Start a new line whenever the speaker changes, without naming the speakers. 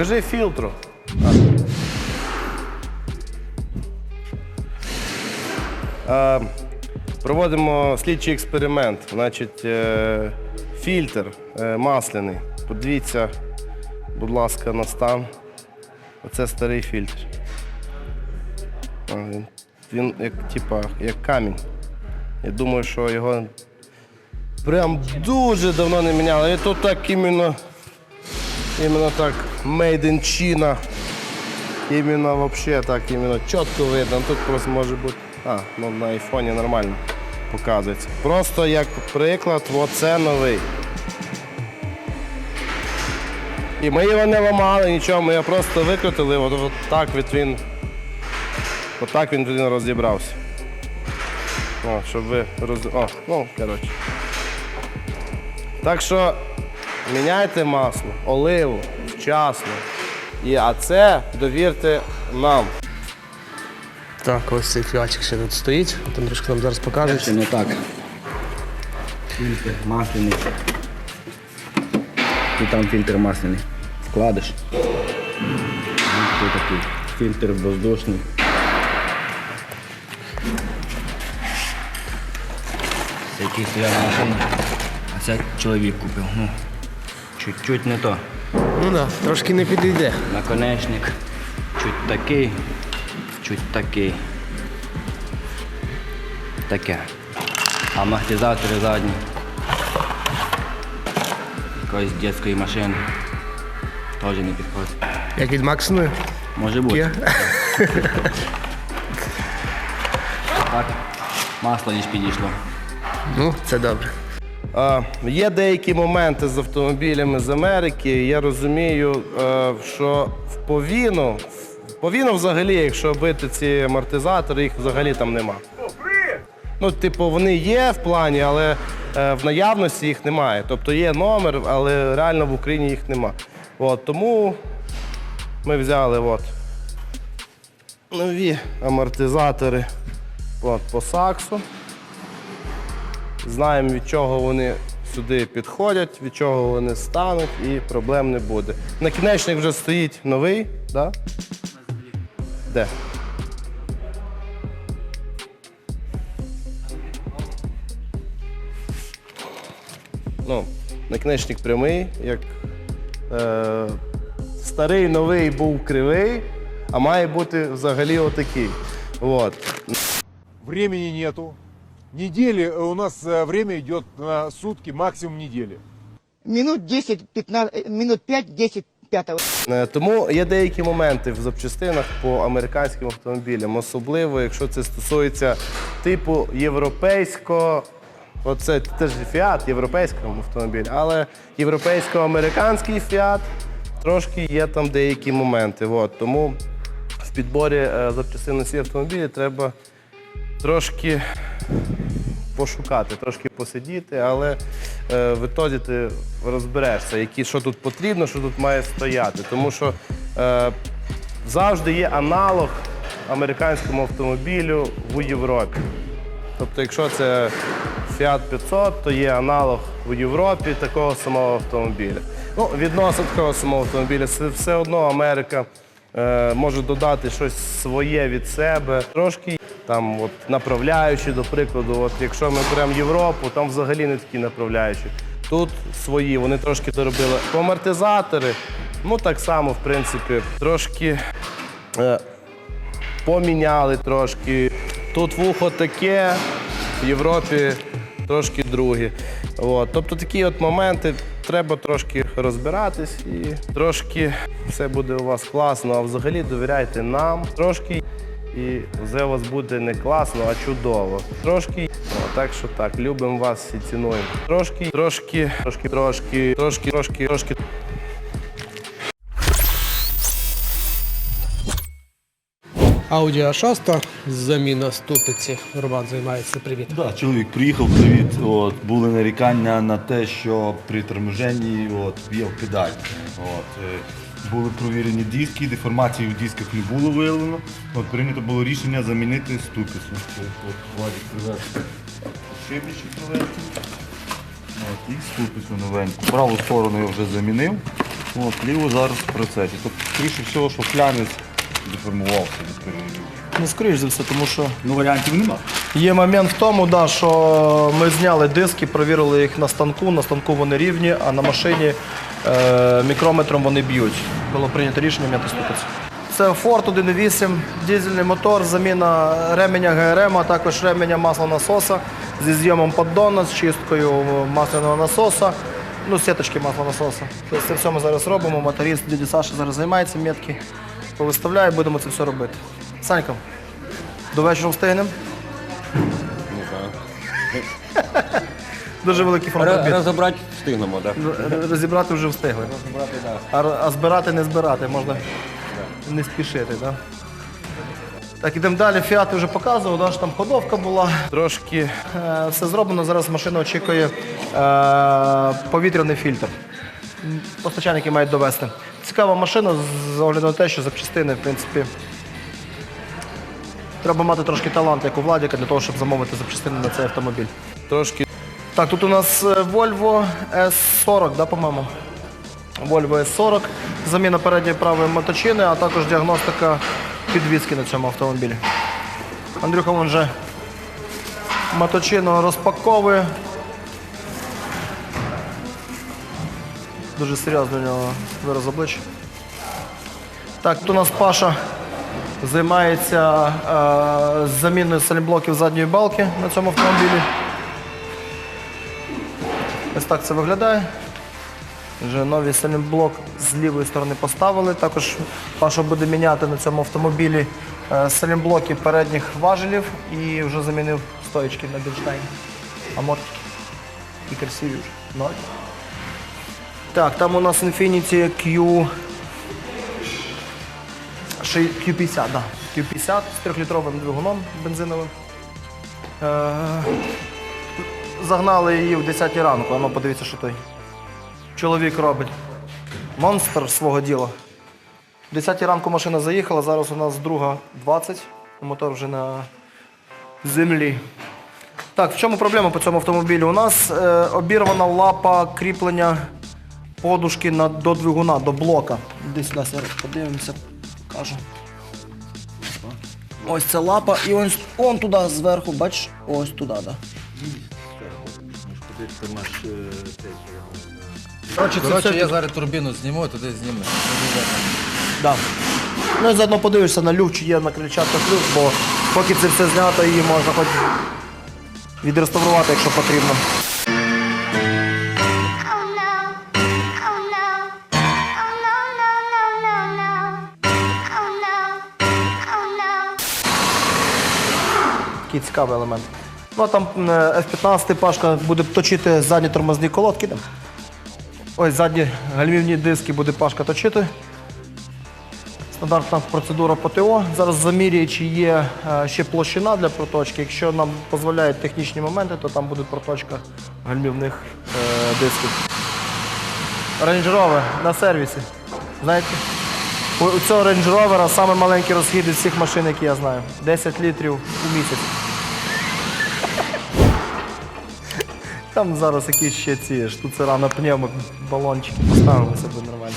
Покажи фільтру. А, проводимо слідчий експеримент. Значить, е, фільтр е, масляний. Подивіться, будь ласка, на стан. Оце старий фільтр. Він, він як, типа, як камінь. Я думаю, що його прям дуже давно не міняли. І тут так іменно, іменно так made in China. Іменно вообще так, іменно чітко видно. Тут просто може бути. А, ну на айфоні нормально показується. Просто як приклад, оце новий. І ми його не ламали, нічого, ми його просто викрутили, от, от так від він. Отак він він розібрався. О, щоб ви роз... О, ну, коротше. Так що міняйте масло, оливу вчасно. І, а це довірте нам.
Так, ось цей фіатик ще тут стоїть. Там трошки нам зараз покаже.
Ще не так. Фільтр масляний. І там фільтр масляний. Вкладиш. Ось такий фільтр воздушний. Це який стояв на. А це чоловік купив. Ну, чуть-чуть не то.
Ну да, трошки не підійде.
Наконечник. Чуть такий, чуть такий. Таке. Амортизатори задні. Якоїсь дитячої машини. Теж не підходить.
Як від Максиної.
Може бути. Так. Масло ніж підійшло.
Ну, це добре.
Е, є деякі моменти з автомобілями з Америки. Я розумію, е, що в повіну, в повіну взагалі, якщо бити ці амортизатори, їх взагалі там нема. Ну, типу, вони є в плані, але е, в наявності їх немає. Тобто є номер, але реально в Україні їх нема. От, тому ми взяли от, нові амортизатори от, по саксу. Знаємо, від чого вони сюди підходять, від чого вони стануть, і проблем не буде. Накінечник вже стоїть новий, да? Де? Ну, накінечник прямий, як е, старий новий був кривий, а має бути взагалі отакий. От.
Времени нету Недели, э, у нас э, время идет на сутки, максимум недели.
минут 10, 15, э, минут 5, 10, пятого.
Е, Тому є деякі моменти в запчастинах по американським автомобілям, особливо якщо це стосується типу європейського. Оце теж фіат європейського автомобіля, але європейсько-американський фіат трошки є там деякі моменти. От. Тому в підборі е, запчастин на ці автомобілі треба трошки пошукати, трошки посидіти, але е, в ітозі ти розберешся, які, що тут потрібно, що тут має стояти. Тому що е, завжди є аналог американському автомобілю в Європі. Тобто, якщо це Fiat 500, то є аналог у Європі такого самого автомобіля. Ну, відносно такого самого автомобіля, це все одно Америка е, може додати щось своє від себе. Трошки там, от, направляючі, до прикладу, от, якщо ми беремо Європу, там взагалі не такі направляючі. Тут свої, вони трошки доробили. Амортизатори, ну так само, в принципі, трошки. Е, поміняли трошки. Тут вухо таке, в Європі трошки друге. От. Тобто такі от моменти треба трошки розбиратись і трошки все буде у вас класно, а взагалі довіряйте нам трошки. І все у вас буде не класно, а чудово. Трошки, о, так що так, любимо вас і цінуємо. Трошки, трошки, трошки, трошки, трошки, трошки, трошки.
Audi A6, заміна ступиці. Роман займається. Привіт.
Да, чоловік приїхав, привіт. От, були нарікання на те, що при торможенні от, б'є в педаль. От, е, були провірені диски, деформації в дисках не було виявлено. От, прийнято було рішення замінити ступіс. Владик привез. От, і ступісу новеньку. Праву сторону я вже замінив. От, ліву зараз в процесі. Тобто, скоріше всього, що флянець деформувався від переривів.
Ну, скоріш за все, тому що
Ну, варіантів нема.
Є момент в тому, да, що ми зняли диски, провірили їх на станку. На станку вони рівні, а на машині е, мікрометром вони б'ють. Було прийнято рішення м'яти ступиці. Це Ford 1.8, дизельний мотор, заміна ременя ГРМ, а також ременя маслонасоса зі зйомом поддона, з чисткою масляного насоса, ну, сіточки маслонасоса. Тобто це все ми зараз робимо. Моторист дяді Саша зараз займається, метки повиставляє, будемо це все робити. Санька, до вечора встигнемо? Дуже великий фронт робіт.
Розібрати встигнемо, так?
Р- Розібрати вже встигли. А, р- а збирати не збирати, можна не спішити. Да? Так, ідемо далі. Фіат вже показував, да, що там ходовка була. Трошки е, все зроблено. Зараз машина очікує е, повітряний фільтр. М, Постачальники мають довести. Цікава машина з огляду на те, що запчастини, в принципі, треба мати трошки талант, як у Владіка, для того, щоб замовити запчастини на цей автомобіль.
Трошки
Так, тут у нас е, Volvo S40, да, по-моєму? Volvo S40, заміна передньої правої моточини, а також діагностика підвіски на цьому автомобілі. Андрюха вон вже моточину розпаковує. Дуже серйозно у нього вираз обличчя. Так, тут у нас Паша займається е, заміною сальблоків задньої балки на цьому автомобілі. Ось так це виглядає. Вже новий сайлентблок з лівої сторони поставили. Також Паша буде міняти на цьому автомобілі е, сайлентблоки передніх важелів і вже замінив стоїчки на більштейні. Амортики. І красиві вже. Так, там у нас Infiniti Q... ши- Q50, да. Q50 з 3-літровим двигуном бензиновим. Е, Загнали її в 10 ранку, а ну подивіться, що той чоловік робить. Монстр свого діла. В 10 ранку машина заїхала, зараз у нас друга 20, мотор вже на землі. Так, в чому проблема по цьому автомобілю? У нас е, обірвана лапа кріплення подушки на, до двигуна, до блока. Десь зараз подивимося, покажу. Ось ця лапа і ось он туди зверху, бачиш? Ось туди, так. Да. Коротше, це
Коротше,
все
я зараз турбіну зніму, туди зніму.
Да. Ну і заодно подивишся на люк, чи є на крильчатках люк, бо поки це все знято, її можна хоч відреставрувати, якщо потрібно. Такий цікавий елемент. Ну а там е, F-15 Пашка буде точити задні тормозні колодки. Ось задні гальмівні диски буде Пашка точити. Стандартна процедура по ТО. Зараз замірює, чи є е, ще площина для проточки. Якщо нам дозволяють технічні моменти, то там буде проточка гальмівних е, дисків. Rover на сервісі. Знаєте? У цього Rover самий розхід із всіх машин, які я знаю. 10 літрів у місяць. Там зараз якісь ще ці штуцера на пневмо балончики поставили, все буде нормально.